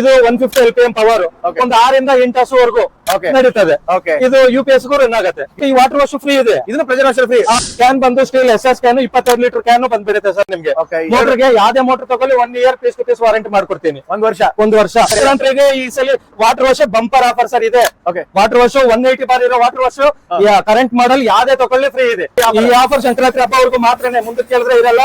ಇದು one fifty L P M power ಒಂದ್ ಆರಿಂದ ಎಂಟು ಹಸುವರೆಗೂ ವರ್ಗೂ ನಡೀತದೆ. ಇದು ಯು ಪಿ ಎಸ್ ರನ್ ಆಗುತ್ತೆ. ಈ ವಾಟರ್ ವಾಶ್ ಫ್ರೀ ಇದೆ. ಇದನ್ನು ಪ್ರಜಾ ಫ್ರೀ ಕ್ಯಾನ್ ಬಂದು ಸ್ಟೀಲ್ ಎಸ್ ಎಸ್ ಕ್ಯಾನ್ ಇಪ್ಪತ್ತೈದು ಲೀಟರ್ ಕ್ಯಾನ್ ಬಂದ್ಬಿಡುತ್ತೆ ಸರ್ ನಿಮ್ಗೆ. ಮೋಟರ್ಗೆ ಯಾವ್ದೇ ಮೋಟರ್ ತಗೊಳ್ಳಿ one year piece to piece warranty ಮಾಡ್ಕೊಡ್ತೀನಿ. ಒಂದ್ ವರ್ಷ. ಒಂದ್ ವರ್ಷ. ಈ ಸಲ water wash bumper offer sir ಇದೆ. Water wash one eighty bar ಇರೋ ವಾಟರ್ ವಾಶ್ ಕರೆಂಟ್ ಮಾಡಲ್ ಯಾವ್ದೇ ತಗೊಳ್ಳಿ ಫ್ರೀ ಇದೆ. ಈ ಆಫರ್ ಸಂಕ್ರಾಂತಿ ಹಬ್ಬವರೆಗೂ ಮಾತ್ರನೇ. ಮುಂದೆ ಕೇಳಿದ್ರೆ ಇರಲ್ಲ.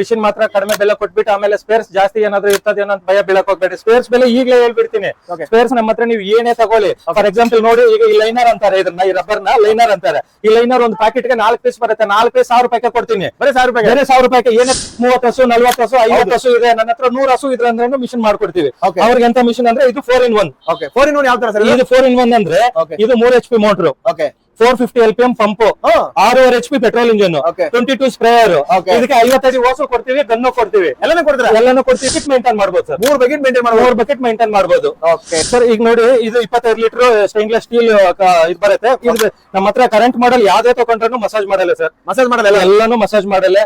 ಮಿಷಿನ್ ಮಾತ್ರ ಕಡಿಮೆ ಬೆಲೆ ಕೊಟ್ಬಿಟ್ಟು ಆಮೇಲೆ ಸ್ಪೇರ್ಸ್ ಜಾಸ್ತಿ ಏನಾದ್ರು ಇರ್ತದೆ ಅನ್ನೋ ಭಯ ಬೀಳಕ್ ಹೋಗ್ಬೇಡಿ. ಸ್ಪೇರ್ಸ್ ಬೆಲೆ ಈಗಲೇ ಹೇಳ್ಬಿಡ್ತೀನಿ. ಸ್ಪೇರ್ಸ್ ನಮ್ಮ ಹತ್ರ ನೀವು ಏನೇ ತಗೊಳ್ಳಿ. ಫಾರ್ ಎಕ್ಸಾಂಪಲ್ ನೋಡಿ ಈಗ ಈ ಲೈನರ್ ಅಂತಾರೆ ಇದನ್ನ ಈ ರಬ್ಬರ್ನ ಲೈನರ್ ಅಂತಾರೆ. ಈ ಲೈನರ್ ಒಂದು ಪ್ಯಾಕೆಟ್ಗೆ ನಾಲ್ಕು ಪೀಸ್ ಬರುತ್ತೆ. ನಾಲ್ಕು ಪೀಸ್ ಸಾವಿರ ರೂಪಾಯಿ ಕೊಡ್ತೀನಿ. ಬರೀ ಸಾವಿರ ರೂಪಾಯಿ ಬೇರೆ ಸಾವಿರ ರೂಪಾಯಿ ಏನೇ ಮೂವತ್ತು ಹಸು ನಲ್ವತ್ತು ಹಸು ಐವತ್ತು ಹಸು ಇದೆ ನನ್ನ ಹತ್ರ ನೂರು ಹಸು ಇದ್ರೆ ಅಂದ್ರೆ ಮಿಷನ್ ಮಾಡ್ಕೊಡ್ತೀವಿ. ಅವ್ರಿಗೆ ಎಂತ ಮಿಷನ್ ಅಂದ್ರೆ ಇದು four in one okay four in one ಯಾವ ತರ ಸರ್? ಇದು ಫೋರ್ ಇನ್ ಒನ್ ಅಂದ್ರೆ. ಇದು ಮೂರ್ H P motor okay four fifty L P M pump R ಆರೂವರೆ H P petrol engine. Twenty two sprayer. ಇದಕ್ಕೆ ಐವತ್ತೈದು ವಾಸು ಕೊಡ್ತೀವಿ ಗನ್ನು ಕೊಡ್ತೀವಿ. ಎಲ್ಲಾನು ಕೊಡ್ತೀವಿ ಎಲ್ಲಾನು ಕೊಡ್ತೀವಿ ಕಿಟ್ ಮೇಂಟೈನ್ ಮಾಡ್ಬೋದು ಸರ್ ಮೂರ್ ಬಕೆಟ್ ಮೇಂಟೈನ್ ಮಾಡಬಹುದು ಮೂರ್ ಬಕೆಟ್ ಮೇಂಟೈನ್ ಮಾಡ್ಬೋದು. ಓಕೆ ಸರ್ ಈಗ ನೋಡಿ ಇದು ಇಪ್ಪತ್ತೈದು ಲೀಟರ್ ಸ್ಟೈನ್ಲೆಸ್ ಸ್ಟೀಲ್ ಇದು ಬರುತ್ತೆ. ಇದು ನಮ್ಮ ಹತ್ರ ಕರೆಂಟ್ ಮಾಡಲ್ ಯಾವ್ದೇ ತಗೊಂಡ್ರು ಮಸಾಜ್ ಮಾಡಲ್ಲ ಸರ್ ಮಸಾಜ್ ಮಾಡಲ್ಲ ಎಲ್ಲಾನು ಮಸಾಜ್ ಮಾಡಲ್ಲ.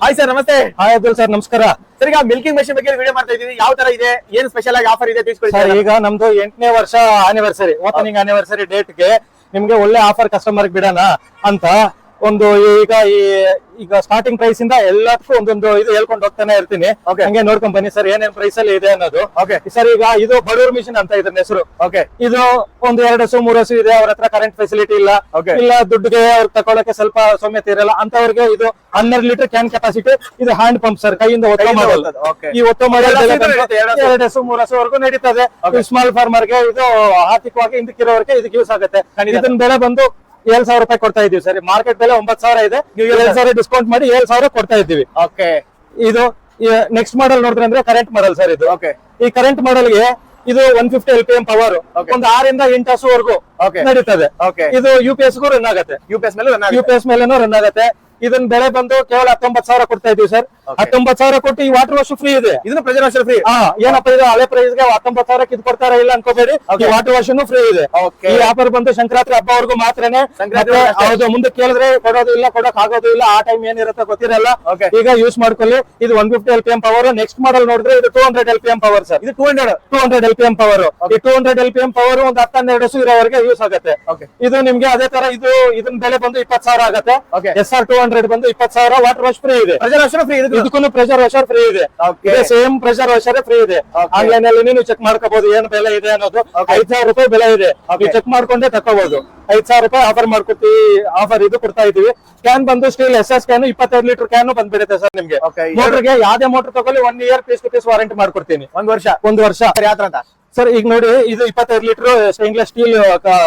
ಹಾಯ್ ಸರ್ ನಮಸ್ತೆ. ಹಾಯ್ ಅಬ್ದುಲ್ ಸರ್ ನಮಸ್ಕಾರ. ಸರ್ ಈಗ ಮಿಲ್ಕಿಂಗ್ ಮೆಷಿನ್ ಬಗ್ಗೆ ವಿಡಿಯೋ ಮಾಡ್ತಾ ಇದೀವಿ ಯಾವ ತರ ಇದೆ? ಏನ್ ಸ್ಪೆಷಲ್ ಆಗಿ ಆಫರ್ ಇದೆ? ತಿಳಿಸ್ಕೊಡಿ ಸರ್ ಈಗ ನಮ್ದು ಎಂಟನೇ ವರ್ಷ ಆನಿವರ್ಸರಿ ಓಪನಿಂಗ್ ಆನಿವರ್ಸರಿ ಡೇಟ್ಗೆ ನಿಮ್ಗೆ ಒಳ್ಳೆ ಆಫರ್ ಕಸ್ಟಮರ್ ಬಿಡೋಣ ಅಂತ ಒಂದು ಈಗ ಈ ಈಗ ಸ್ಟಾರ್ಟಿಂಗ್ ಪ್ರೈಸ್ ಇಂದ ಎಲ್ಲದಕ್ಕೂ ಒಂದೊಂದು ಇದು ಹೇಳ್ಕೊಂಡು ಹೋಗ್ತಾನೆ ಇರ್ತೀನಿ. ಹಂಗೆ ನೋಡ್ಕೊಂಡ್ ಬನ್ನಿ ಸರ್ ಏನೇನ್ ಪ್ರೈಸ್ ಅಲ್ಲಿ ಇದೆ ಅನ್ನೋದು. ಓಕೆ ಸರ್ ಈಗ ಇದು ಬಡೂರ್ ಮಿಷನ್ ಅಂತ ಇದ್ರ ಹೆಸರು. ಓಕೆ ಇದು ಒಂದು ಎರಡು ಹಸು ಮೂರು ಹಸು ಇದೆ ಅವ್ರ ಹತ್ರ ಕರೆಂಟ್ ಫೆಸಿಲಿಟಿ ಇಲ್ಲ. ಇಲ್ಲ ದುಡ್ಡುಗೆ ಅವ್ರು ತಗೊಳಕ್ಕೆ ಸ್ವಲ್ಪ ಸೌಮ್ಯತೆ ಇರಲ್ಲ. ಅಂತವ್ರಿಗೆ ಇದು ಹನ್ನೆರಡು ಲೀಟರ್ ಕ್ಯಾನ್ ಕೆಪಾಸಿಟಿ ಇದು ಹ್ಯಾಂಡ್ ಪಂಪ್ ಸರ್ ಕೈಯಿಂದ ಒತ್ತೋ ಮಾಡಲ್ಲ. ಈ ಒತ್ತು ಮಾಡಲ್ ಎರಡು ಹಸು ಮೂರು ಹಸುವರೆಗೂ ನಡೀತದೆ. ಸ್ಮಾಲ್ ಫಾರ್ಮರ್ಗೆ ಇದು ಆರ್ಥಿಕವಾಗಿ ಹಿಂದಕ್ಕಿರೋರ್ಗೆ ಇದಕ್ಕೆ ಯೂಸ್ ಆಗುತ್ತೆ. ಇದನ್ನ ಬೆಲೆ ಬಂದು ಏಳ್ ಸಾವಿರ ರೂಪಾಯಿ ಕೊಡ್ತಾ ಇದೀವಿ ಸರ್. ಮಾರ್ಕೆಟ್ ಬೆಲೆ ಒಂಬತ್ ಸಾವಿರ ಇದೆ. ನೀವು ಏಳ್ ಸಾವಿರ ಡಿಸ್ಕೌಂಟ್ ಮಾಡಿ ಏಳ್ ಸಾವಿರ ಕೊಡ್ತಾ ಇದ್ದೀವಿ. ಓಕೆ ಇದು ನೆಕ್ಸ್ಟ್ ಮಾಡಲ್ ನೋಡಿದ್ರೆ ಅಂದ್ರೆ ಕರೆಂಟ್ ಮಾಡಲ್ ಸರ್ ಇದು. ಓಕೆ ಈ ಕರೆಂಟ್ ಮಾಡಲ್ಗೆ ಇದು one fifty L P M power. ಒಂದು ಆರಿಂದ ಎಂಟು ಹಸುವರೆಗೂ ಓಕೆ ನಡೀತದೆ. ಇದು ಯು ಪಿ ಎಸ್ ಗೂ ರನ್ ಆಗುತ್ತೆ. ಯು ಪಿ ಎಸ್ ಮೇಲೆ ಯು. ಪಿ ಎಸ್ ಮೇಲೆ ರನ್ ಆಗುತ್ತೆ. ಇದನ್ನ ಬೆಲೆ ಬಂದು ಕೇವಲ ಹತ್ತೊಂಬತ್ ಸಾವಿರ ಕೊಡ್ತಾ ಇದೀವಿ ಸರ್. ಹತ್ತೊಂಬತ್ ಹತ್ತೊಂಬತ್ತು ಸಾವಿರ ಕೊಟ್ಟು ಈ ವಾಟರ್ ವಾಶ್ ಫ್ರೀ ಇದೆ. ಇದನ್ನ ವಾಷರ್ ಫ್ರೀ ಹಾ ಏನಪ್ಪ ಇದು ಹಳೆ ಪ್ರೈಸ್ಗೆ ಹತ್ತೊಂಬತ್ತು ಸಾವಿರಕ್ಕೆ ಇದು ಕೊಡ್ತಾರ ಇಲ್ಲ ಅನ್ಕೋಬೇಡಿ. ಈ ವಾಟರ್ ವಾಶ್ ಫ್ರೀ ಇದೆ. ಈ ಆಫರ್ ಬಂದು ಸಂಕ್ರಾಂತಿ ಹಬ್ಬವರೆಗೂ ಮಾತ್ರನೇ. ಸಂಕ್ರಾಂತಿ ಹೌದು ಮುಂದೆ ಕೇಳಿದ್ರೆ ಕೊಡೋದು ಇಲ್ಲ ಕೊಡಕ್ ಆಗೋದು ಇಲ್ಲ ಆ ಟೈಮ್ ಏನಿರುತ್ತೆ ಗೊತ್ತಿರಲ್ಲ. ಈಗ ಯೂಸ್ ಮಾಡ್ಕೊಳ್ಳಿ. ಇದು one fifty L P M power next model ನೋಡಿದ್ರೆ ಇದು two hundred L P M power sir ಇದು two hundred two hundred L P M power ಈ two hundred L P M power ಒಂದು ಹತ್ತೆರಡು ಹಸು ಇರೋವರೆಗೆ ಯೂಸ್ ಆಗುತ್ತೆ. ಇದು ನಿಮ್ಗೆ ಅದೇ ತರ ಇದು ಇದನ್ನ ಬೆಲೆ ಬಂದು ಇಪ್ಪತ್ತು ಸಾವಿರ ಆಗುತ್ತೆ. ಎಸ್ ಆರ್ ಟೂ ಹಂಡ್ರೆಡ್ ಬಂದು ಇಪ್ಪತ್ತು ಸಾವಿರ ವಾಟರ್ ವಾಶ್ ಫ್ರೀ ಇದೆ. ಪ್ರೆಷರ್ ವಾಷರ್ ಫ್ರೀ ಇದೆ ಇದಕ್ಕೂ ಪ್ರೆಷರ್ ವಾಶರ್ ಫ್ರೀ ಇದೆ. ಸೇಮ್ ಪ್ರೆಷರ್ ವಾಷರ್ ಫ್ರೀ ಇದೆ. ಆನ್ಲೈನ್ ಅಲ್ಲಿ ನೀನು ಚೆಕ್ ಮಾಡ್ಕೋಬಹುದು ಏನ್ ಬೆಲೆ ಇದೆ ಅನ್ನೋದು. ಐದ್ ಸಾವಿರ ರೂಪಾಯಿ ಬೆಲೆ ಇದೆ. ನೀವು ಚೆಕ್ ಮಾಡ್ಕೊಂಡೆ ತಕೋಬಹುದು ಐದ್ ಸಾವಿರ ರೂಪಾಯಿ ಆಫರ್ ಮಾಡ್ಕೊತೀವಿ ಆಫರ್ ಇದು ಕೊಡ್ತಾ ಇದೀವಿ ಕ್ಯಾನ್ ಬಂದು ಸ್ಟೀಲ್ ಎಸ್ ಎಸ್ ಕ್ಯಾನ್ ಇಪ್ಪತ್ತೈದು ಲೀಟರ್ ಕ್ಯಾನ್ ಬಂದ್ಬಿಡುತ್ತೆ ಸರ್ ನಿಮ್ಗೆ. ಮೋಟರ್ಗೆ ಯಾವ್ದೇ ಮೋಟರ್ ತಗೊಳ್ಳಿ one year piece to piece warranty ಮಾಡ್ಕೊಡ್ತೀನಿ. ಒಂದ್ ವರ್ಷ. ಒಂದ್ ವರ್ಷ. ಯಾತ್ರ ಅಂತ? ಸರ್ ಈಗ ನೋಡಿ ಇದು ಇಪ್ಪತ್ತೈದು ಲೀಟರ್ ಸ್ಟೇನ್ಲೆಸ್ ಸ್ಟೀಲ್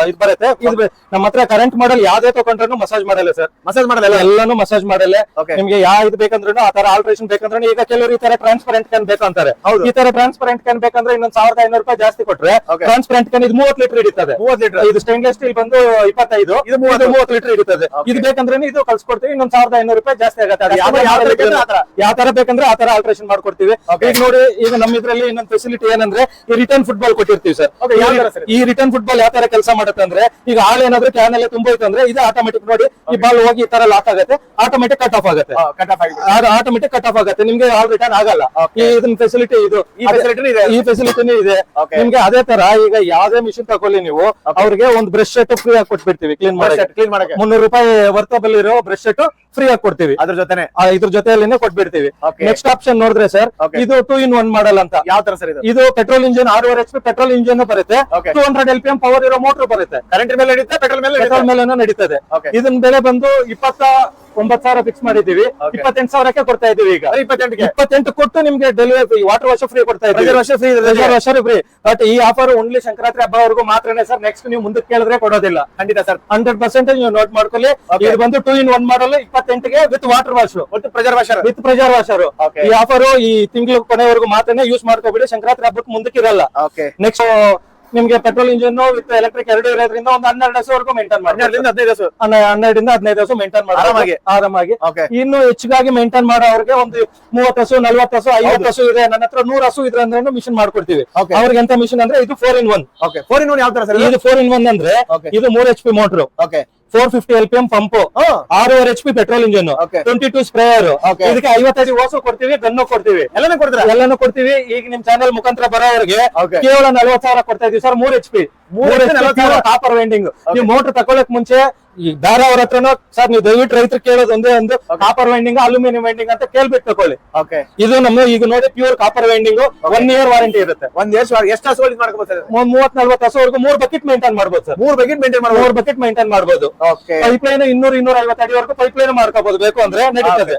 ಇದು ಬರುತ್ತೆ. ಇದು ನಮ್ಮ ಹತ್ರ ಕರೆಂಟ್ ಮಾಡಲ್ ಯಾವ್ದೇ ತಗೊಂಡ್ರು ಮಸಾಜ್ ಮಾಡಲ್ಲ ಸರ್. ಮಸಾಜ್ ಮಾಡಲ್ಲ ಎಲ್ಲಾನು ಮಸಾಜ್ ಮಾಡಲ್ಲ. ನಿಮ್ಗೆ ಯಾವ ಇದು ಬೇಕಂದ್ರೂ ಆ ತರ ಆಲ್ಟ್ರೇಷನ್ ಬೇಕಂದ್ರೆ ಈಗ ಕೆಲವರು ಈ ತರ ಟ್ರಾನ್ಸ್ಪರೆಂಟ್ ಕ್ಯಾನ್ ಬೇಕಂತಾರೆ. ಈ ತರ ಟ್ರಾನ್ಸ್ಪರೆಂಟ್ ಕ್ಯಾನ್ ಬೇಕಂದ್ರೆ ಇನ್ನೊಂದ್ ಸಾವಿರದ ಐನೂರು ರೂಪಾಯಿ ಜಾಸ್ತಿ ಕೊಟ್ರೆ. ಟ್ರಾನ್ಸ್ಪರೆಂಟ್ ಕ್ಯಾನ್ ಇದು ಮೂವತ್ತು ಲೀಟರ್ ಹಿಡಿತದೆ. ಮೂವತ್ತು ಲೀಟರ್. ಇದು ಸ್ಟೇನ್ಲೆಸ್ ಸ್ಟೀಲ್ ಬಂದು ಇಪ್ಪತ್ತೈದು ಇದು ಮೂವತ್ತು. ಮೂವತ್ತು ಲೀಟರ್ ಹಿಡಿತದೆ. ಇದು ಬೇಕಂದ್ರೆ ಇದು ಕಳ್ಸಿಕೊಡ್ತೀವಿ ಇನ್ನೊಂದ್ ಸಾವಿರದ ಐನೂರು ರೂಪಾಯಿ ಜಾಸ್ತಿ ಆಗುತ್ತೆ. ಯಾವ ತರ ಬೇಕಂದ್ರೆ ಆ ತರ. ಯಾವ ತರ ಬೇಕಂದ್ರೆ ಆ ತರ ಆಲ್ಟ್ರೇಷನ್ ಮಾಡ್ಕೊಡ್ತೀವಿ. ಈಗ ನೋಡಿ ಈಗ ನಮ್ಮ ಇದ್ರಲ್ಲಿ ಇನ್ನೊಂದು ಫೆಸಿಲಿಟಿ ಏನಂದ್ರೆ ಈ ರಿಟರ್ನ್ ಫುಟ್ಬಾಲ್ ಕೊಟ್ಟಿರ್ತೀವಿ ಸರ್? ಈ ರಿಟರ್ನ್ ಫುಟ್ಬಾಲ್ ಯಾವ ತರ ಕೆಲಸ ಮಾಡುತ್ತೆ ಅಂದ್ರೆ ಈಗ ಆಳ ಏನಾದ್ರೂ ಕ್ಯಾನ್ ಅಲ್ಲಿ ತುಂಬೋಯ್ತು ಅಂದ್ರೆ ಇದು ಆಟೋಮೆಟಿಕ್ ನೋಡಿ ಈ ಬಾಲ್ ಹೋಗಿ ಈ ತರ ಲಾಕ್ ಆಗುತ್ತೆ ಆಟೋಮೆಟಿಕ್ ಕಟ್ ಆಫ್ ಆಗುತ್ತೆ. ಕಟ್ ಆಫ್ ಆಗಿದೆ. ಆಟೋಮೆಟಿಕ್ ಕಟ್ ಆಫ್ ಆಗುತ್ತೆ. ನಿಮ್ಗೆ ಆಲ್ ರಿಟರ್ನ್ ಆಗಲ್ಲ. ಈ ಇದನ್ನ ಫೆಸಿಲಿಟಿ ಇದು. ಈ ಫೆಸಿಲಿಟಿನೂ ಇದೆ. ನಿಮ್ಗೆ ಅದೇ ತರ ಈಗ ಯಾವ್ದೇ ಮಿಷಿನ್ ತಗೊಳ್ಳಿ ನೀವು ಅವ್ರಿಗೆ ಒಂದು ಬ್ರಷ್ ಸೆಟ್ ಫ್ರೀ ಆಗಿ ಕೊಟ್ಬಿಡ್ತೀವಿ ಕ್ಲೀನ್ ಮಾಡಿ ಕ್ಲೀನ್ ಮಾಡಕ್ಕೆ. ಮುನ್ನೂರು ರೂಪಾಯಿ ವರ್ತಬಲ್ ಇರೋ ಬ್ರಷ್ ಸೆಟ್ ಫ್ರೀ ಆಗಿ ಕೊಡ್ತೀವಿ. ಅದ್ರ ಜೊತೆ ಇದ್ರ ಜೊತೆಯಲ್ಲಿನೇ ಕೊಟ್ಬಿಡ್ತೀವಿ. ನೆಕ್ಸ್ಟ್ ಆಪ್ಷನ್ ನೋಡಿದ್ರೆ ಸರ್ ಇದು ಟೂ ಇನ್ ಒನ್ ಮಾಡಲ್ ಅಂತ. ಯಾವ ತರ ಸರ್ ಇದು? ಇದು ಪೆಟ್ರೋಲ್ ಇಂಜಿನ್ ಆರೂವರೆ ಎಚ್ ಪಿ ಪೆಟ್ರೋಲ್ ಇಂಜಿನ್ ಬರುತ್ತೆ. Two hundred L P M power ಇರೋ ಮೋಟರ್ ಬರುತ್ತೆ. ಕರೆಂಟ್ ಮೇಲೆ ನಡೀತದೆ ಪೆಟ್ರೋಲ್ ಮೇಲೆ ಪೆಟ್ರೋಲ್ ಮೇಲೆ ನಡೀತದೆ. ಇದನ್ನ ಬೆಲೆ ಬಂದು ಇಪ್ಪತ್ತ ಒಂಬತ್ ಸಾವಿರ ಫಿಕ್ಸ್ ಮಾಡಿದೀವಿ. ಇಪ್ಪತ್ತೆಂಟು ಸಾವಿರಕ್ಕೆ ಕೊಡ್ತಾ ಇದೀವಿ ಈಗ. ಬರೀ ಇಪ್ಪತ್ತೆಂಟಕ್ಕೆ ಇಪ್ಪತ್ತೆಂಟು ಕೊಟ್ಟು ನಿಮ್ಗೆ ಡೆಲಿವರಿ ವಾಟರ್ ವಾಶ್ ಫ್ರೀ ಕೊಡ್ತಾ ಇದ್ದೀವಿ. ವರ್ಷ ಫ್ರೀ washer ಫ್ರೀ ಬಟ್ ಈ ಆಫರ್ ಓನ್ಲಿ ಸಂಕ್ರಾಂತಿ ಹಬ್ಬವರೆಗೂ ಮಾತ್ರನೇ ಸರ್ ನೆಕ್ಸ್ಟ್ ನೀವು ಮುಂದಕ್ಕೆ ಕೇಳಿದ್ರೆ ಕೊಡೋದಿಲ್ಲ. ಖಂಡಿತ ಸರ್ ಹಂಡ್ರೆಡ್ ಪರ್ಸೆಂಟ್ ನೀವು ನೋಟ್ ಮಾಡ್ಕೊಳ್ಳಿ. ಇದು ಬಂದು ಟೂ ಇನ್ ಒನ್ ಮಾಡಲ್ ಇಪ್ಪತ್ತೆಂಟಿಗೆ ವಿತ್ ವಾಟರ್ ವಾಶ್ ಒಟ್ಟು pressure washer with pressure washer ಈ ಆಫರ್ ಈ ತಿಂಗಳು ಕೊನೆವರೆಗೂ ಮಾತ್ರನೇ ಯೂಸ್ ಮಾಡ್ಕೋಬಿಡಿ. ಸಂಕ್ರಾಂತಿ ಹಬ್ಬಕ್ಕೆ ಮುಂದಕ್ಕೆ ಇರಲ್ಲ. ನೆಕ್ಸ್ಟ್ ನಿಮ್ಗೆ ಪೆಟ್ರೋಲ್ ಇಂಜಿನ್ ವಿತ್ ಎಲೆಕ್ಟ್ರಿಕ್ ಎರಡು ಇರೋದ್ರಿಂದ ಒಂದು ಹನ್ನೆರಡು ವರ್ಷವರೆಗೂ ಮೇಂಟೈನ್ ಮಾಡಿ ಹನ್ನೆರಡರಿಂದ ಹದಿನೈದು ವರ್ಷ ಹನ್ನೆರಡರಿಂದ ಹದಿನೈದು ವರ್ಷ ಮೇಂಟೈನ್ ಮಾಡಿ ಆರಾಮಾಗಿ. ಆರಾಮಾಗಿ. Okay. ಇನ್ನು ಹೆಚ್ಚಾಗಿ ಮೇಂಟೈನ್ ಮಾಡೋರಿಗೆ ಒಂದು ಮೂವತ್ತು ಹಸು ನಲ್ವತ್ತು ಹಸು ಐವತ್ತು ಹಸು ಇದೆ. ನನ್ನ ಹತ್ರ ನೂರ ಹಸು ಇದ್ರೆ ಅಂದ್ರೆ ಮಿಷನ್ ಮಾಡ್ಕೊಡ್ತೀವಿ. ಅವ್ರಿಗೆ ಎಂತ ಮಿಷನ್ ಅಂದ್ರೆ ಇದು four in one okay. Four in one ಯಾವ ತರ ಸರ್ ಇದು? ಫೋರ್ ಇನ್ ಒನ್ ಅಂದ್ರೆ. ಇದು ಮೂರ್ H P motor okay. Four fifty L P M pump ಆರೂವರೆ H P petrol engine. Twenty two sprayer. ಇದಕ್ಕೆ ಐವತ್ತೈದು ಓಸು ಕೊಡ್ತೀವಿ ಗನ್ನು ಕೊಡ್ತೀವಿ ಎಲ್ಲಾನು ಕೊಡ್ತೀವಿ ಎಲ್ಲಾನು ಕೊಡ್ತೀವಿ ಈಗ ನಿಮ್ ಚಾನೆಲ್ ಮುಖಾಂತರ ಬರೋರಿಗೆ. ಕೇವಲ ನಲ್ವತ್ ಸಾವಿರ ಕೊಡ್ತಾ ಇದೀವಿ ಸರ್ ಮೂರ್ H P HP 40,000. Copper winding ನೀವು ಮೋಟರ್ ತಗೊಳಕ್ ಮುಂಚೆ ಈ ಬೇರೆ ಅವ್ರ ಹತ್ರನೋ ಸರ್ ನೀವು ದಯವಿಟ್ಟು ರೈತರು ಕೇಳೋದು ಒಂದೇ ಒಂದು ಕಾಪರ್ ವೈಂಡಿಂಗ್ ಅಲ್ಯೂಮಿನಿಯಂ ವೈಂಡಿಂಗ್ ಅಂತ ಕೇಳ್ಬಿಟ್ಟು ತಗೊಳ್ಳಿ ಓಕೆ ಇದು ನಮ್ಮ ಈಗ ನೋಡಿ pure copper winding one year warranty ಇರುತ್ತೆ. ಒಂದ್ ಎಷ್ಟು ಎಷ್ಟು ಹಸು ಮಾಡ್ಬೋದು ಮಾಡ್ಕೋಬಹುದು ಸರ್ ಮೂವತ್ ನಲ್ವತ್ತು ಹಸುವರೆಗೂ ಮೂರ್ ಬಕೆಟ್ ಮೇಂಟೈನ್ ಮಾಡ್ಬೋದು ಸರ್. ಮೂರ್ ಬಕೆಟ್ ಮೇಂಟೈನ್ ಮಾಡ್ಬೋದು? ಮೂರ್ ಬಕೆಟ್ ಮೇಂಟೈನ್ ಮಾಡ್ಬೋದು. ಓಕೆ ಪೈಪ್ ಲೈನ್ ಇನ್ನೂರ ಇನ್ನೂರ ಐವತ್ತು ಅಡಿವರೆಗೂ ಪೈಪ್ ಲೈನ್ ಮಾಡ್ಕೋಬಹುದು ಬೇಕು ಅಂದ್ರೆ ನಡೀತದೆ.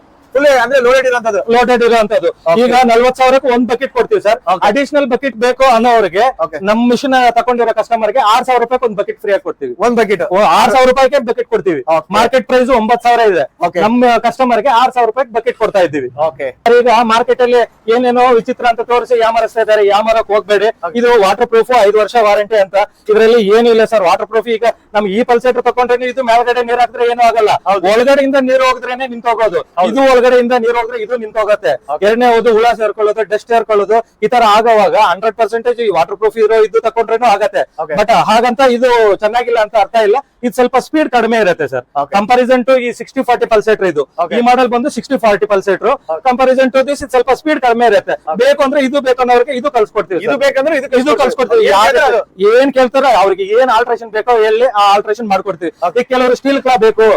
ಅಂದ್ರೆ ಲೋಡೆಡ್ ಇರೋಂಥದ್ದು ಇರುವಂತದ್ದು. ಈಗ ನಲ್ವತ್ ಸಾವಿರಕ್ಕೆ ಒಂದ್ ಬಕೆಟ್ ಕೊಡ್ತೀವಿ ಸರ್ ಅಡಿಷನಲ್ ಬಕೆಟ್ ಬೇಕು ಅನ್ನೋರಿಗೆ. ನಮ್ ಮಿಷನ್ ತಗೊಂಡಿರೋ ಕಸ್ಟಮರ್ಗೆ ಆರ್ ಸಾವಿರ ರೂಪಾಯಿ ಒಂದ್ ಬಕೆಟ್ ಫ್ರೀ ಆಗಿ ಕೊಡ್ತೀವಿ. ಒಂದ್ ಬಕೆಟ್ ಆರ್ ಸಾವಿರ ರೂಪಾಯಿಗೆ ಬಕೆಟ್ ಕೊಡ್ತೀವಿ. ಮಾರ್ಕೆಟ್ ಪ್ರೈಸ್ ಒಂಬತ್ ಸಾವಿರ ಇದೆ. ನಮ್ಮ ಕಸ್ಟಮರ್ಗೆ ಆರ್ ಸಾವಿರ ರೂಪಾಯಿ ಬಕೆಟ್ ಕೊಡ್ತಾ ಇದ್ದೀವಿ. ಓಕೆ ಈಗ ಮಾರ್ಕೆಟ್ ಅಲ್ಲಿ ಏನೇನೋ ವಿಚಿತ್ರ ಅಂತ ತೋರಿಸಿ ಯಾಮರಿಸ್ತಾ ಇದಾರೆ ಯಾಮರಕ್ ಹೋಗ್ಬೇಡಿ. ಇದು ವಾಟರ್ ಪ್ರೂಫ್ ಐದು ವರ್ಷ ವಾರಂಟಿ ಅಂತ. ಇದರಲ್ಲಿ ಏನು ಇಲ್ಲ ಸರ್ ವಾಟರ್ ಪ್ರೂಫ್ ಈಗ ನಮ್ ಈ ಪಲ್ಸೇಟರ್ ತಕೊಂಡ್ರೆ ಇದು ಮೇಲ್ಗಡೆ ನೀರ್ ಹಾಕಿದ್ರೆ ಏನು ಆಗಲ್ಲ. ಒಳಗಡೆಯಿಂದ ನೀರು ಹೋಗಿದ್ರೇನೆ ನಿಂತೋಗೋದು ಇದು ಒಳಗಡೆಯಿಂದ ನೀರ್ ಹೋದ್ರೆ ಇದು ನಿಂತೋಗತ್ತೆ. ಎರಡನೇ ಹೋದು ಹುಳ ಸೇರ್ಕೊಳ್ಳೋದು ಡಸ್ಟ್ ಸೇರ್ಕೊಳ್ಳೋದು ಈ ತರ ಆಗೋವಾಗ ಹಂಡ್ರೆಡ್ ಪರ್ಸೆಂಟೇಜ್ ಈ ವಾಟರ್ ಪ್ರೂಫ್ ಇರೋ ಇದು ತಕೊಂಡ್ರೇನು ಆಗತ್ತೆ. ಬಟ್ ಹಾಗಂತ ಇದು ಚೆನ್ನಾಗಿಲ್ಲ ಅಂತ ಅರ್ಥ ಇಲ್ಲ. ಇದು ಸ್ವಲ್ಪ ಸ್ಪೀಡ್ ಕಡಿಮೆ ಇರುತ್ತೆ ಸರ್. ಕಂಪಾರಿಸನ್ ಟು ಈ ಸಿಕ್ಸ್ಟಿ ಫಾರ್ಟಿ ಪಲ್ಸೇಟರ್ ಇದು. ಈ ಮಾಡಲ್ ಬಂದು sixty forty pulsator comparison to this ಸ್ವಲ್ಪ ಸ್ಪೀಡ್ ಕಡಿಮೆ ಇರುತ್ತೆ. ಬೇಕು ಅಂದ್ರೆ ಇದು ಬೇಕು ಅನ್ನೋರಿಗೆ ಇದು ಕಲ್ಸ್ಕೊಡ್ತೀವಿ ಇದು ಬೇಕಂದ್ರೆ ಇದು ಕಲ್ಸ್ಕೊಡ್ತೀವಿ ಕಳ್ಸ್ಕೊಡ್ತೀವಿ. ಏನ್ ಕೇಳ್ತಾರೋ ಅವ್ರಿಗೆ ಏನ್ ಆಲ್ಟ್ರೇಷನ್ ಬೇಕೋ ಎಲ್ಲಿ ಆ ಆಲ್ಟ್ರೇಷನ್ ಮಾಡ್ಕೊಡ್ತೀವಿ. ಈಗ ಕೆಲವರು ಸ್ಟೀಲ್ ಕ್ಲಾ ಬೇಕು.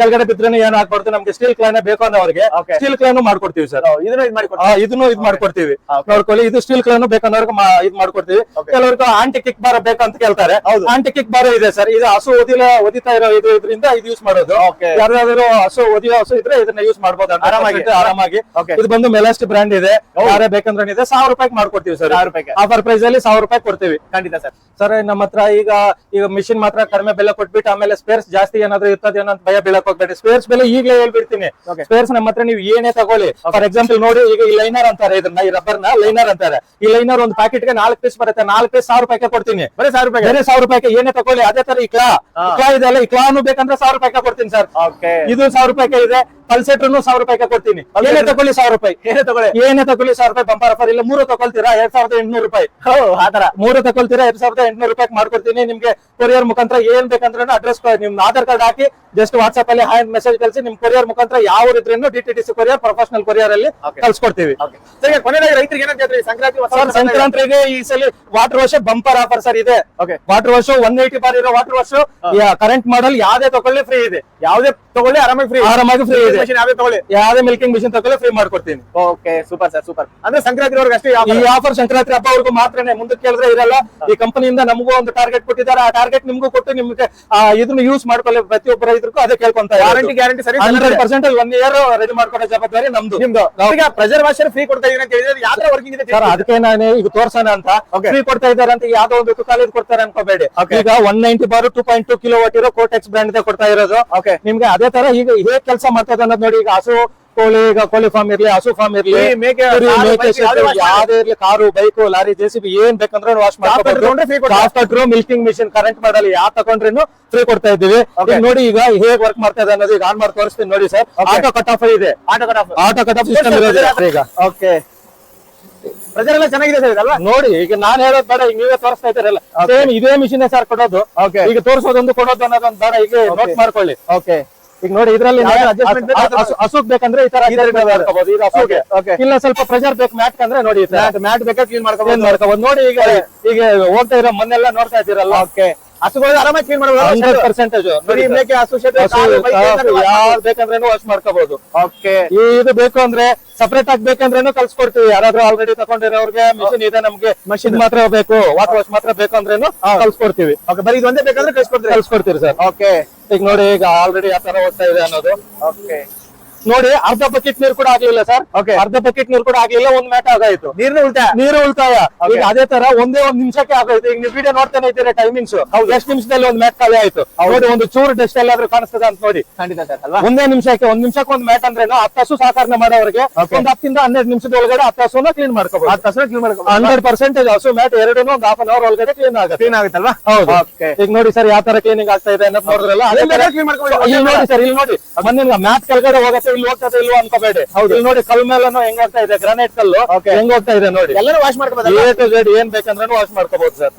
ಕೆಳಗಡೆ ಬಿದ್ರೆ ಏನ್ ಹಾಕ್ಬಾರ್ದು ನಮ್ಗೆ ಸ್ಟೀಲ್ ಕ್ಲಾನೇ ಬೇಕು ಅನ್ನೋರಿಗೆ ಸ್ಟೀಲ್ ಕ್ಲಾನು ಮಾಡ್ಕೊಡ್ತೀವಿ ಸರ್ ಇದನ್ನ ಇದು ಇದ್ ಮಾಡ್ಕೊಡ್ತೀವಿ. ನೋಡ್ಕೊಳ್ಳಿ ಇದು ಸ್ಟೀಲ್ ಕ್ಲಾನು ಬೇಕನ್ನೋರ್ಗೆ ಇದು ಮಾಡ್ಕೊಡ್ತೀವಿ. ಕೆಲವರಿಗೂ ಆಂಟಿ ಕಿಕ್ ಬಾರ ಬೇಕಂತ ಕೇಳ್ತಾರೆ. ಆಂಟಿ ಕಿಕ್ ಬಾರ ಇದೆ ಸರ್ ಇದು ಹಸು ಓದಿಲ ಓದಿತಾ ಇರೋ ಇದು ಇದರಿಂದ ಇದು ಯೂಸ್ ಮಾಡೋದು. ಯಾವ್ದಾದ್ರು ಹಸು ಒದಿಯೋ ಹಸು ಇದ್ರೆ ಇದನ್ನ ಯೂಸ್ ಮಾಡಬಹುದು ಆರಾಮಾಗಿ. ಆರಾಮಾಗಿ. ಇದು ಬಂದು ಮೆಲಾಸ್ಟ್ ಬ್ರ್ಯಾಂಡ್ ಇದೆ. ಯಾರೇ ಬೇಕಂದ್ರೆ ಇದೆ ಸಾವಿರ ರೂಪಾಯಿ ಮಾಡ್ಕೊಡ್ತೀವಿ ಸರ್ ಸಾವಿರ. ಆಫರ್ ಪ್ರೈಸ್ ಅಲ್ಲಿ ಸಾವಿರ ರೂಪಾಯಿ ಕೊಡ್ತೀವಿ. ಖಂಡಿತ ಸರ್ ಸರ್ ನಮ್ಮ ಹತ್ರ ಈಗ ಈಗ ಮಿಷಿನ್ ಮಾತ್ರ ಕಡಿಮೆ ಬೆಲೆ ಕೊಟ್ಬಿಟ್ಟು ಆಮೇಲೆ ಸ್ಪೇರ್ಸ್ ಜಾಸ್ತಿ ಏನಾದ್ರೂ ಇರ್ತದೆ ಅನ್ನೋ ಭಯ ಬೀಳಕ್ ಹೋಗ್ಬೇಡಿ. ಸ್ಪೇರ್ಸ್ ಬೆಲೆ ಈಗಲೇ ಹೇಳ್ಬಿಡ್ತೀನಿ. ಸ್ಪೇರ್ಸ್ ನಮ್ಮ ಹತ್ರ ನೀವು ಏನೇ ತಗೊಳ್ಳಿ. ಫಾರ್ ಎಕ್ಸಾಂಪಲ್ ನೋಡಿ ಈಗ ಈ ಲೈನರ್ ಅಂತಾರೆ ಇದನ್ನ ಈ ರಬ್ಬರ್ನ ಲೈನರ್ ಅಂತಾರೆ. ಈ ಲೈನರ್ ಒಂದು ಪ್ಯಾಕೆಟ್ಗೆ ನಾಲ್ಕು ಪೀಸ್ ಬರುತ್ತೆ. ನಾಲ್ಕು ಪೀಸ್ ಸಾವಿರ ರೂಪಾಯಿ ಕೊಡ್ತೀನಿ. ಬರೀ ಸಾವಿರ ರೂಪಾಯಿ ಬೇರೆ ಸಾವಿರ ರೂಪಾಯಿ ಏನೇ ತಗೊಳ್ಳಿ ಅದೇ ತರ ಈ ಕ್ಲಾ ಹಾ. ಕ್ಲಾ ಇದೆ ಅಲ್ಲ ಈ ಕ್ಲಾನು ಬೇಕಂದ್ರೆ ಸಾವಿರ ರೂಪಾಯಿ ಕೊಡ್ತೀನಿ ಸರ್. ಇದು ಸಾವಿರ ರೂಪಾಯಿ ಇದೆ ಪಲ್ಸೆಟ್ರು ಸಾವಿರ ರೂಪಾಯಿ ಕೊಡ್ತೀನಿ. ಏನೇ ತಗೊಳ್ಳಿ ಸಾವಿರ ರೂಪಾಯಿ. ಏನೇ ತಗೊಳ್ಳಿ. ಏನೇ ತಗೊಳ್ಳಿ ಸಾವಿರ ರೂಪಾಯಿ ಬಂಪರ್ ಆಫರ್ ಇಲ್ಲ ಮೂರು ತಗೊಳ್ತೀರಾ? ಎರಡ್ ಸಾವಿರದ ಎಂಟ್ನೂರು ರೂಪಾಯಿ. ಆತರ ಮೂರು ತಗೊಳ್ತೀರಾ ಎರಡ್ ಸಾವಿರದ ಎಂಟ್ನೂರು ರೂಪಾಯಿ ಮಾಡ್ಕೊಡ್ತೀನಿ. ನಿಮ್ಗೆ ಕೊರಿಯರ್ ಮುಖಾಂತರ ಏನ್ ಬೇಕಂದ್ರೆ ಅಡ್ರೆಸ್ ನಿಮ್ ಆಧಾರ್ ಕಾರ್ಡ್ ಹಾಕಿ ಜಸ್ಟ್ ವಾಟ್ಸ್ಆಪ್ ಅಲ್ಲಿ ಹ್ಯಾಂಡ್ ಮೆಸೇಜ್ ಕಳಿಸಿ ನಿಮ್ ಕೊರಿಯರ್ ಮುಖಾಂತರ ಯಾವ ರೀತಿಯನ್ನು D T T C courier professional courier ಅಲ್ಲಿ ಕಳ್ಸಿಕೊಡ್ತೀವಿ. ಕೊನೆಯಾಗಿ ರೈತರಿಗೆ ಏನಂತ ಸಂಕ್ರಾಂತಿ ಸಂಕ್ರಾಂತಿಗೆ ಈ ಸಲ water wash bumper offer sir ಇದೆ. Water wash one eighty bar ಇರೋ ವಾಟರ್ ವಾಶ್ ಕರೆಂಟ್ ಮಾಡಲ್ ಯಾವ್ದೇ ತಗೊಳ್ಳಿ ಫ್ರೀ ಇದೆ. ಯಾವ್ದೇ ತಗೊಳ್ಳಿ ಆರಾಮಾಗಿ ಫ್ರೀ ಆರಾಮಾಗಿ ಫ್ರೀ ಇದೆ. ಮಿಷನ್ ಯಾವ್ದೇ ತಗೊಳ್ಳಿ. ಯಾವ್ದೇ ಮಿಲ್ಕಿಂಗ್ ಮಿಷಿನ್ ತಗೊಳ್ಳಿ ಫ್ರೀ ಮಾಡ್ಕೊಡ್ತೀನಿ. ಓಕೆ ಸೂಪರ್ ಸರ್ ಸೂಪರ್ ಅಂದ್ರೆ ಸಂಕ್ರಾಂತಿ ಅವ್ರಿಗೆ ಅಷ್ಟೇ ಈ ಆಫರ್ ಸಂಕ್ರಾಂತಿ ಹಬ್ಬವರೆಗೂ ಮಾತ್ರನೇ. ಮುಂದಕ್ಕೆ ಕೇಳಿದ್ರೆ ಇರಲ್ಲ. ಈ ಕಂಪನಿಯಿಂದ ನಮಗೂ ಒಂದು ಟಾರ್ಗೆಟ್ ಕೊಟ್ಟಿದ್ದಾರೆ. ಆ ಟಾರ್ಗೆಟ್ ನಿಮ್ಗೂ ಕೊಟ್ಟು ನಿಮ್ಗೆ ಇದನ್ನ ಯೂಸ್ ಮಾಡ್ಕೊಳ್ಳಿ ಪ್ರತಿಯೊಬ್ಬ ರೈತರಿಗೂ ಅದೇ ಕೇಳ್ಕೊಂತ ವಾರಂಟಿ ಗ್ಯಾರಂಟಿ ಸರಿ hundred percent one year ready ಮಾಡ್ಕೊಡೋ ಜವಾಬ್ದಾರಿ ನಮ್ದು. ನಿಮ್ದು. ಈಗ ಪ್ರೆಸರ್ ವಾಷರ್ ಫ್ರೀ ಕೊಡ್ತಾ ಇದೀನಿ ಅಂತ ಹೇಳಿದ್ರೆ ಯಾವ ತರ ವರ್ಕಿಂಗ್ ಇದೆ ಸರ್ ಅದಕ್ಕೆ ನಾನು ಈಗ ತೋರ್ಸೋಣ ಅಂತ. ಫ್ರೀ ಕೊಡ್ತಾ ಇದ್ದಾರೆ ಅಂತ ಯಾವ್ದೋ ಒಂದು ಕಾಲೇಜ್ ಕೊಡ್ತಾರೆ ಅನ್ಕೋಬೇಡಿ. ಈಗ one ninety bar two point two kilowatt ಇರೋ ಕೋಟೆಕ್ಸ್ ಬ್ರ್ಯಾಂಡ್ ಕೊಡ್ತಾ ಇರೋದು. ಓಕೆ ನಿಮ್ಗೆ ಅದೇ ತರ ಈಗ ಹೇಗ್ ಕೆಲಸ ಮಾಡ್ತದೆ ಅನ್ನೋದು ನೋಡಿ ಈಗ ಹಸು ಕೋಳಿ ಈಗ ಕೋಳಿ ಫಾರ್ಮ್ ಇರ್ಲಿ ಹಸು ಫಾರ್ಮ್ ಇರ್ಲಿ ಯಾವ್ದೇ ಇರ್ಲಿ ಕಾರು ಬೈಕು ಲಾರಿ ಜೆಸಿಬಿ ಏನ್ ಬೇಕಂದ್ರೆ ವಾಶ್ ಮಾಡ್ತಾರೆ ತಗೊಂಡ್ರೆ. ಮಿಲ್ಕಿಂಗ್ ಮಿಷಿನ್ ಕರೆಂಟ್ ಮಾಡಲಿ ಯಾವ ತಗೊಂಡ್ರೇನು ಫ್ರೀ ಕೊಡ್ತಾ ಇದ್ದೀವಿ. ನೋಡಿ ಈಗ ಹೇಗ್ ವರ್ಕ್ ಮಾಡ್ತಾ ಇದೆ ಅನ್ನೋದು ಈಗ ಆನ್ ಮಾಡಿ ತೋರಿಸ್ತೀನಿ ನೋಡಿ ಸರ್. ಆಟೋ ಕಟ್ ಆಫ್ ಇದೆ. Auto cut off auto cut off system ಇರೋದು ಈಗ. ಓಕೆ ಪ್ರೆಸರ್ ಎಲ್ಲಾ ಚೆನ್ನಾಗಿದೆ ಸರ್ ಇದಲ್ಲ? ನೋಡಿ ಈಗ ನಾನು ಹೇಳೋದು ಬೇಡ ಈಗ ನೀವೇ ತೋರಿಸ್ತಾ ಇದ್ದೀರಲ್ಲ. ಸೇಮ್ ಇದೇ ಮಿಷಿನ್ ಸರ್ ಕೊಡೋದು. ಓಕೆ ಈಗ ತೋರಿಸೋದೊಂದು ಕೊಡೋದು ಅನ್ನೋದೊಂದು ಬೇಡ ಈಗ ನೋಟ್ ಮಾಡ್ಕೊಳ್ಳಿ. ಓಕೆ ಈಗ ನೋಡಿ ಇದ್ರಲ್ಲಿ ಹಸುಗ್ ಬೇಕಂದ್ರೆ ಈ ತರ ಹಸುಗೆ. ಇಲ್ಲ ಸ್ವಲ್ಪ ಪ್ರೆಷರ್ ಬೇಕು ಮ್ಯಾಟ್ ಅಂದ್ರೆ ನೋಡಿ ಮ್ಯಾಟ್ ಬೇಕಾದ್ರೆ ಬೇಕಾ ಕ್ಲೀನ್ ಮಾಡ್ಕೊಬೋದು. ನೋಡಿ ಈಗ ಈಗ ಹೋಗ್ತಾ ಇರೋ ಮೊನ್ನೆಲ್ಲ ನೋಡ್ತಾ ಇದ್ದೀರಲ್ಲ? ಓಕೆ ಹಸುಗಳು ಆರಾಮಾಗಿ ಕ್ಲೀನ್ ಹಂಡ್ರೆಡ್ ಮಾಡಬಹುದು ಪರ್ಸೆಂಟೇಜ್ ಹಸು ಶೆಡ್ ಯಾವ್ದು ಬೇಕಂದ್ರೇನು ವಾಶ್ ಮಾಡ್ಕೋಬಹುದು ಓಕೆ. ಇದು ಬೇಕು ಅಂದ್ರೆ ಸಪರೇಟ್ ಆಗಿ ಬೇಕಂದ್ರೇನು ಕಲ್ಸ್ಕೊಡ್ತೀವಿ. ಯಾರಾದ್ರೂ ಆಲ್ರೆಡಿ ತಗೊಂಡಿರೋರ್ಗೆ ಮಿಷಿನ್ ಇದೆ ನಮ್ಗೆ. ಮಷಿನ್ ಮಾತ್ರ ಬೇಕು. ವಾಟರ್ ವಾಶ್ ಮಾತ್ರ ಬೇಕು ಅಂದ್ರೇನು ಕಳ್ಸ್ಕೊಡ್ತೀವಿ ಓಕೆ ಬರೀ ಇದೊಂದೇ ಒಂದೇ ಬೇಕಂದ್ರೆ ಕಲ್ಸ್ಕೊಡ್ತೀವಿ ಕಲ್ಸ್ಕೊಡ್ತೀವಿ ಸರ್. ಓಕೆ. ಈಗ ನೋಡಿ ಈಗ ಆಲ್ರೆಡಿ ಯಾವ ತರ ಹೋಗ್ತಾ ಇದೆ ಅನ್ನೋದು. ಓಕೆ. ನೋಡಿ ಅರ್ಧ ಬಕೆಟ್ ನೀರು ಕೂಡ ಆಗ್ಲಿಲ್ಲ ಸರ್. ಅರ್ಧ ಬಕೆಟ್ ನೀರು ಕೂಡ ಆಗ್ಲಿಲ್ಲ ಒಂದ್ ಮ್ಯಾಟ್ ಆಗಾಯ್ತು. ನೀರ್ನ ಉಳಿತಾಯ ನೀರು ಉಳಿತಾಯ. ಈಗ ಅದೇ ತರ ಒಂದೇ ಒಂದ್ ನಿಮಿಷಕ್ಕೆ ಆಗೋಯ್ತು. ಈಗ ನೀವು ವಿಡಿಯೋ ನೋಡ್ತಾನೆ ಇದ್ದೀರಾ ಟೈಮಿಂಗ್ಸ್ ಎಷ್ಟು ನಿಮಿಷದಲ್ಲಿ ಒಂದ್ ಮ್ಯಾಟ್ ಖಾಲಿ ಆಯ್ತು? ನೋಡಿ ಒಂದು ಚೂರು ಡಸ್ಟ್ ಎಲ್ಲಾದ್ರೂ ಕಾಣಿಸ್ತದ ಅಂತ ನೋಡಿ. ಒಂದೇ ನಿಮಿಷಕ್ಕೆ ಒಂದ್ ನಿಮಿಷಕ್ಕೆ ಒಂದ್ ಮ್ಯಾಟ್ ಅಂದ್ರೆ ಹತ್ತು ಹಸು ಸಾಕಾರನೆ ಮಾಡೋರಿಗೆ. ಒಂದ್ ಹತ್ತಿಂದ ಹನ್ನೆರಡು ನಿಮಿಷದ ಒಳಗಡೆ ಹತ್ತು ಹಸುನ ಕ್ಲೀನ್ ಮಾಡ್ಕೋಬಹುದು ಹತ್ತು ಹಸು ಕ್ಲೀನ್ ಮಾಡ್ಕೊ ಹಂಡ್ರೆಡ್ ಪರ್ಸೆಂಟೇಜ್ ಹಸು ಮ್ಯಾಟ್ ಎರಡು ಒಂದ್ ಹಾಫ್ ಅನ್ ಅವರ್ ಒಳಗಡೆ ಕ್ಲೀನ್ ಆಗುತ್ತೆ. ಕ್ಲೀನ್ ಆಗುತ್ತಲ್ವಾ? ಹೌದು. ಓಕೆ ಈಗ ನೋಡಿ ಸರ್ ಯಾವ ತರ ಕ್ಲೀನಿಂಗ್ ಆಗ್ತಾ ಇದೆ ಅನ್ನೋದು ನೋಡಿದ್ರಲ್ಲ ತರ ಇಲ್ಲಿ ನೋಡಿ ಸರ್ ಇಲ್ಲಿ ನೋಡಿ. ಮೊನ್ನೆ ಮ್ಯಾಟ್ ಕೆಳಗಡೆ ಹೋಗುತ್ತೆ ಇಲ್ಲಿ ಹೋಗ್ತದೆ ಇಲ್ವಾ ಅನ್ಕೋಬೇಡಿ. ಹೌದು. ಇಲ್ಲಿ ನೋಡಿ ಕಲ್ ಮೇಲೂ ಹೆಂಗ್ ಹೋಗ್ತಾ ಇದೆ? ಗ್ರಾನೈಟ್ ಕಲ್ಲು. ಹೆಂಗ್ ಹೋಗ್ತಾ ಇದೆ ನೋಡಿ. ಎಲ್ಲರೂ ವಾಶ್ ಮಾಡ್ಕೋಬಹುದು ಝೆಡ್ ಏನ್ ಬೇಕಂದ್ರೆ ವಾಶ್ ಮಾಡ್ಕೋಬಹುದು ಸರ್.